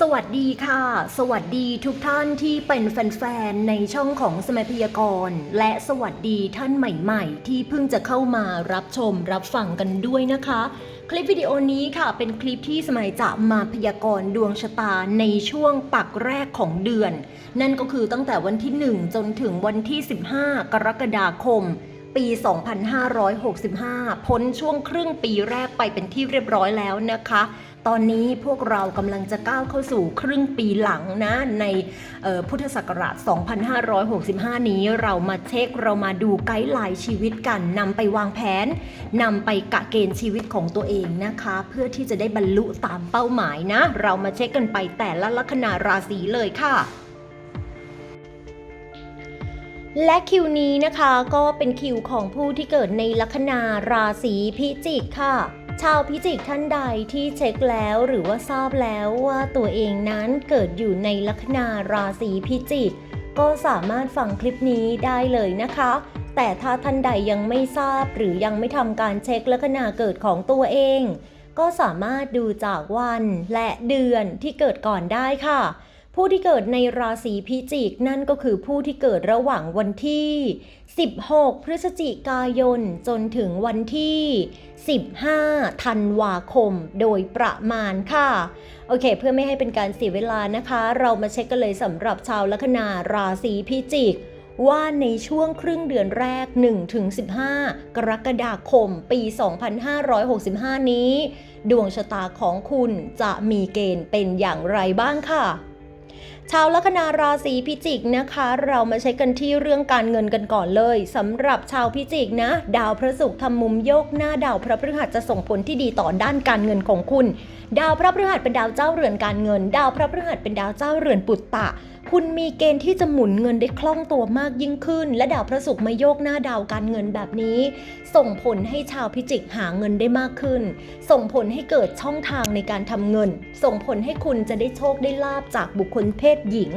สวัสดีค่ะ สวัสดีทุกท่านที่เป็นแฟนๆ ในช่องของสมัยพยากรณ์และสวัสดีท่านใหม่ๆ ที่เพิ่งจะเข้ามารับชมรับฟังกันด้วยนะคะ คลิปวิดีโอนี้ค่ะเป็นคลิปที่สมัยจะมาพยากรณ์ดวงชะตาในช่วงปักแรกของเดือน นั่นก็คือตั้งแต่วันที่ 1 จนถึงวันที่ 15 กรกฎาคม ปี 2565 พ้นช่วงครึ่งปีแรกไปเป็นที่เรียบร้อยแล้วนะคะ ตอนนี้พวกเรากำลังจะก้าวเข้าสู่ครึ่งปีหลังนะในพุทธศักราช 2565 นี้เรามาเช็คเรามาดูไกด์ไลน์ชีวิตกันนำไปวางแผนนำไปกะเกณฑ์ชีวิตของตัวเองนะคะ เพื่อที่จะได้บรรลุตามเป้าหมายนะ เรามาเช็คกันไปแต่ละลัคนาราศีเลยค่ะและคิวนี้นะคะก็เป็นคิวของผู้ที่เกิดในลัคนาราศีพิจิกค่ะ ชาวพิจิกท่านใดที่เช็คแล้วหรือว่าทราบแล้วว่าตัวเองนั้นเกิดอยู่ในลัคนาราศีพิจิก ก็สามารถฟังคลิปนี้ได้เลยนะคะ แต่ถ้าท่านใดยังไม่ทราบหรือยังไม่ทำการเช็คลัคนาเกิดของตัวเอง ก็สามารถดูจากวันและเดือนที่เกิดก่อนได้ค่ะ ผู้ที่เกิดในราศีพิจิกนั่นก็คือผู้ที่เกิดระหว่างวันที่ 16 พฤศจิกายน จนถึงวันที่ 15 ธันวาคม โดยประมาณค่ะ โอเค เพื่อไม่ให้เป็นการเสียเวลานะคะ เรามาเช็คกันเลยสำหรับชาวลัคนาราศีพิจิกว่าในช่วงครึ่งเดือนแรก 1-15 กรกฎาคม ปี 2565 นี้ ดวงชะตาของคุณจะมีเกณฑ์เป็นอย่างไรบ้างค่ะ ชาวลัคนาราศีพิจิกนะคะ เรามาใช้กันที่เรื่องการเงินกันก่อนเลยสำหรับชาวพิจิกนะ ดาวพระศุกร์ทำมุมโยกหน้าดาวพระพฤหัสจะส่งผลที่ดีต่อด้านการเงินของคุณ ดาวพระพฤหัสเป็นดาวเจ้าเรือนการเงิน ดาวพระพฤหัสเป็นดาวเจ้าเรือนปุตตะ คุณมีเกณฑ์ที่จะหมุนเงินได้คล่องตัวมากยิ่งขึ้น และดาวพระศุกร์มาโยกหน้าดาวการเงินแบบนี้ ส่งผลให้ชาวพิจิกหาเงินได้มากขึ้น ส่งผลให้เกิดช่องทางในการทำเงิน ส่งผลให้คุณจะได้โชคได้ลาบจากบุคคลเพศหญิง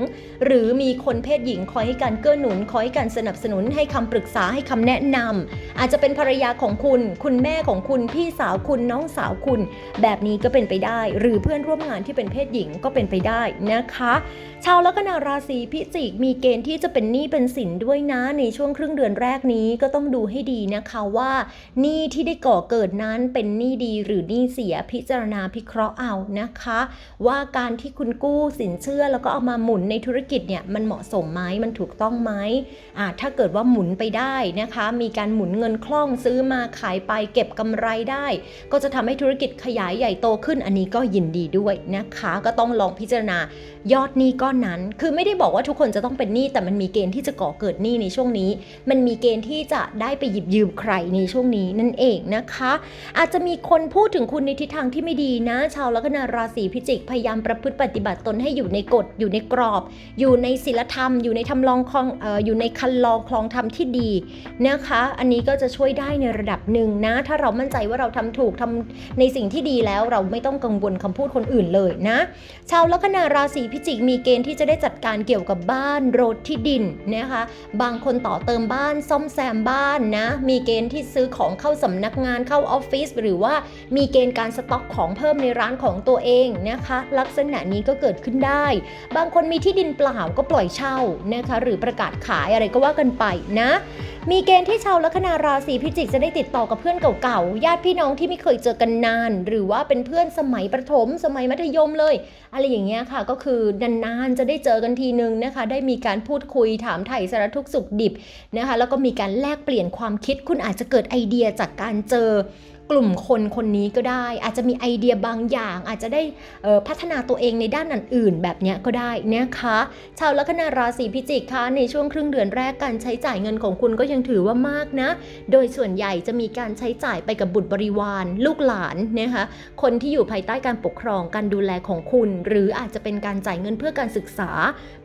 หรือมีคนเพศหญิงคอยให้การเกื้อหนุนคอยให้การสนับสนุนให้คำปรึกษาให้คำแนะนำอาจจะเป็นภรรยาของคุณ คุณแม่ของคุณพี่สาวคุณน้องสาวคุณ แบบนี้ก็เป็นไปได้ หรือเพื่อนร่วมงานที่เป็นเพศหญิงก็เป็นไปได้นะคะ ชาวลัคนาราศีพิจิกมีเกณฑ์ที่จะเป็นหนี้เป็นสินด้วยนะ ในช่วงครึ่งเดือนแรกนี้ก็ต้องดูให้ดีนะคะว่าหนี้ที่ได้ก่อเกิดนั้นเป็นหนี้ดีหรือหนี้เสียพิจารณาพิเคราะห์เอานะคะ ว่าการที่คุณกู้สินเชื่อแล้วก็เอามาหมุนในธุรกิจเนี่ยมันเหมาะสมไหมมันถูกต้องไหมอ่าถ้าเกิดว่าหมุนไปได้นะคะ มีการหมุนเงินคล่องซื้อมาขายไปเก็บกำไรได้ ก็จะทำให้ธุรกิจขยายใหญ่โตขึ้นอันนี้ก็ยินดีด้วยนะคะ ก็ต้องลองพิจารณายอดหนี้ก้อนนั้นคือไม่ได้บอกว่าทุกคนจะต้องเป็นหนี้แต่มันมีเกณฑ์ที่จะก่อเกิดหนี้ในช่วงนี้ มันมีเกณฑ์ที่จะได้ไปหยิบยืมใครในช่วงนี้นั่นเองนะคะ อาจจะมีคนพูดถึงคุณในทิศทางที่ไม่ดีนะ ชาวลัคนาราศีพิจิกพยายามประพฤติปฏิบัติตนให้อยู่ในกฎอยู่ในกรอบ อยู่ในศีลธรรม อยู่ในทำลองคลองเอออยู่ในคันลองคลองธรรมที่ดีนะคะ อันนี้ก็จะช่วยได้ในระดับหนึ่งนะ ถ้าเรามั่นใจว่าเราทำถูกทำในสิ่งที่ดีแล้วเราไม่ต้องกังวลคำพูดคนอื่นเลยนะ ชาวลัคนาราศีพิจิกมีเกณฑ์ที่จะได้จัดการเกี่ยวกับบ้านรถที่ดินนะคะ บางคนต่อเติมบ้านซ่อมแซมบ้านนะ มีเกณฑ์ที่ซื้อของเข้าสำนักงานเข้าออฟฟิศหรือว่ามีเกณฑ์การสต็อกของเพิ่มในร้านของตัวเองนะคะ ลักษณะนี้ก็เกิดขึ้นได้ บางคนมีที่ดินเปล่าก็ปล่อยเช่านะคะ หรือประกาศขายอะไรก็ว่ากันไปนะ มีเกณฑ์ที่ชาวลัคนาราศีพิจิกจะได้ติดต่อกับเพื่อนเก่าๆ ญาติพี่น้องที่ไม่เคยเจอกันนาน หรือว่าเป็นเพื่อนสมัยประถม สมัยมัธยมเลย อะไรอย่างเงี้ยค่ะ ก็คือนานๆจะได้เจอกันทีนึงนะคะ ได้มีการพูดคุยถามไถ่สารทุกข์สุขดิบนะคะ แล้วก็มีการแลกเปลี่ยนความคิด คุณอาจจะเกิดไอเดียจากการเจอ กลุ่มคนคนนี้ก็ได้ อาจจะมีไอเดียบางอย่าง อาจจะได้พัฒนาตัวเองในด้านอื่นๆ แบบนี้ก็ได้นะคะชาวลัคนาราศีพิจิกคะในช่วงครึ่งเดือนแรกการใช้จ่ายเงินของคุณก็ยังถือว่ามากนะ โดยส่วนใหญ่จะมีการใช้จ่ายไปกับบุตรบริวาร ลูกหลานนะคะคนที่อยู่ภายใต้การปกครองการดูแลของคุณ หรืออาจจะเป็นการจ่ายเงินเพื่อการศึกษา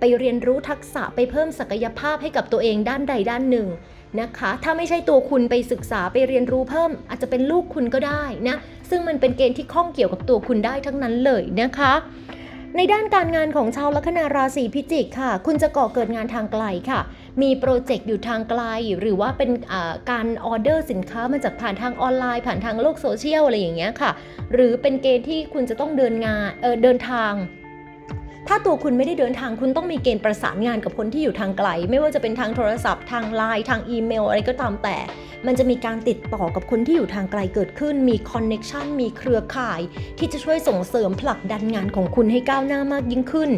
ไปเรียนรู้ทักษะไปเพิ่มศักยภาพให้กับตัวเองด้านใดด้านหนึ่ง นะคะ ถ้าไม่ใช่ตัวคุณไปศึกษาไปเรียนรู้เพิ่ม อาจจะเป็นลูกคุณก็ได้นะ ซึ่งมันเป็นเกณฑ์ที่ข้องเกี่ยวกับตัวคุณได้ทั้งนั้นเลยนะคะในด้านการงานของชาวลัคนาราศีพิจิกค่ะ คุณจะก่อเกิดงานทางไกลค่ะ มีโปรเจกต์อยู่ทางไกล หรือว่าเป็นการออเดอร์สินค้ามาจากผ่านทางออนไลน์ ผ่านทางโลกโซเชียลอะไรอย่างเงี้ยค่ะ หรือเป็นเกณฑ์ที่คุณจะต้องเดินงานเออเดินทาง ถ้าตัวคุณไม่ได้เดินทางคุณต้องมีเกณฑ์ประสานงานกับคนที่อยู่ทางไกล ไม่ว่าจะเป็นทางโทรศัพท์ทางไลน์ทางอีเมลอะไรก็ตามแต่ มันจะมีการติดต่อกับคนที่อยู่ทางไกลเกิดขึ้น มีคอนเน็ชันมีเครือข่าย ที่จะช่วยส่งเสริมผลักดันงานของคุณให้ก้าวหน้ามากยิ่งขึ้น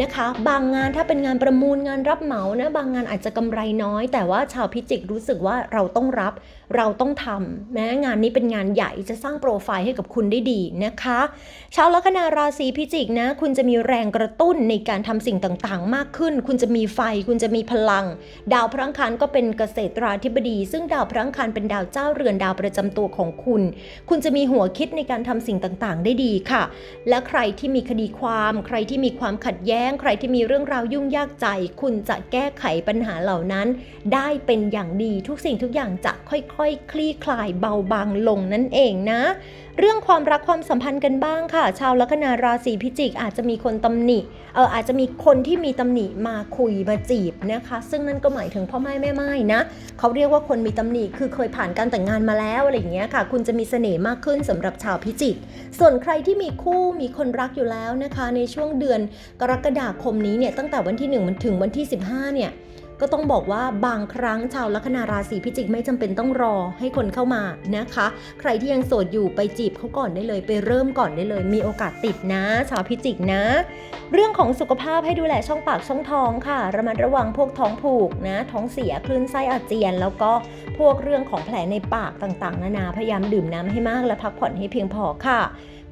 นะคะ บางงานถ้าเป็นงานประมูลงานรับเหมานะบางงานอาจจะกำไรน้อย แต่ว่าชาวพิจิกรู้สึกว่าเราต้องรับ เราต้องทำแม้งานนี้เป็นงานใหญ่จะสร้างโปรไฟล์ให้กับคุณได้ดีนะคะชาวลัคนาราศีพิจิกนะ คุณจะมีแรงกระตุ้นในการทำสิ่งต่างๆ มากขึ้น คุณจะมีไฟ คุณจะมีพลัง ดาวพระอังคารก็เป็นเกษตราธิบดี ซึ่งดาวพระอังคารเป็นดาวเจ้าเรือนดาวประจำตัวของคุณ คุณจะมีหัวคิดในการทำสิ่งต่างๆ ได้ดีค่ะ และใครที่มีคดีความ ใครที่มีความขัดแย้ง ใครที่มีเรื่องราวยุ่งยากใจ คุณจะแก้ไขปัญหาเหล่านั้น ได้เป็นอย่างดีทุกสิ่งทุกอย่างจะค่อยๆ คลี่คลายเบาบางลงนั่นเองนะ เรื่องความรักความสัมพันธ์กันบ้างค่ะ ชาวลัคนาราศีพิจิกอาจจะมีคนตำหนิเอออาจจะมีคนที่มีตำหนิมาคุยมาจีบนะคะ ซึ่งนั่นก็หมายถึงพ่อไม่แม่ไม้นะเขาเรียกว่าคนมีตำหนิคือเคยผ่านการแต่งงานมาแล้วอะไรอย่างเงี้ยค่ะ คุณจะมีเสน่ห์มากขึ้นสำหรับชาวพิจิก ส่วนใครที่มีคู่มีคนรักอยู่แล้วนะคะ ในช่วงเดือนกรกฎาคมนี้เนี่ยตั้งแต่วันที่ 1 มันถึงวันที่ 15เนี่ย ก็ต้องบอกว่าบางครั้งชาวลัคนาราศีพิจิกไม่จำเป็นต้องรอให้คนเข้ามานะคะ ใครที่ยังโสดอยู่ไปจีบเขาก่อนได้เลย ไปเริ่มก่อนได้เลย มีโอกาสติดนะ ชาวพิจิกนะ เรื่องของสุขภาพให้ดูแลช่องปากช่องท้องค่ะ ระมัดระวังพวกท้องผูกนะ ท้องเสียคลื่นไส้อาเจียน แล้วก็พวกเรื่องของแผลในปากต่างๆ นานาพยายามดื่มน้ำให้มากและพักผ่อนให้เพียงพอค่ะ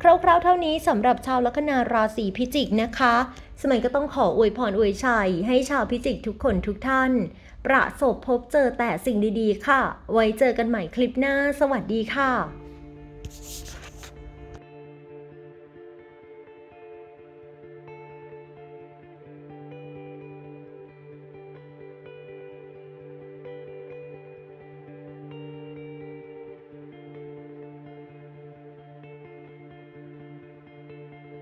คร่าวๆเท่านี้สำหรับชาวลัคนาราศีพิจิกนะคะ สมัยก็ต้องขออวยพรอวยชัย ให้ชาวพิจิกทุกคนทุกท่าน ประสบพบเจอแต่สิ่งดีๆ ค่ะ ไว้เจอกันใหม่คลิปหน้า สวัสดีค่ะ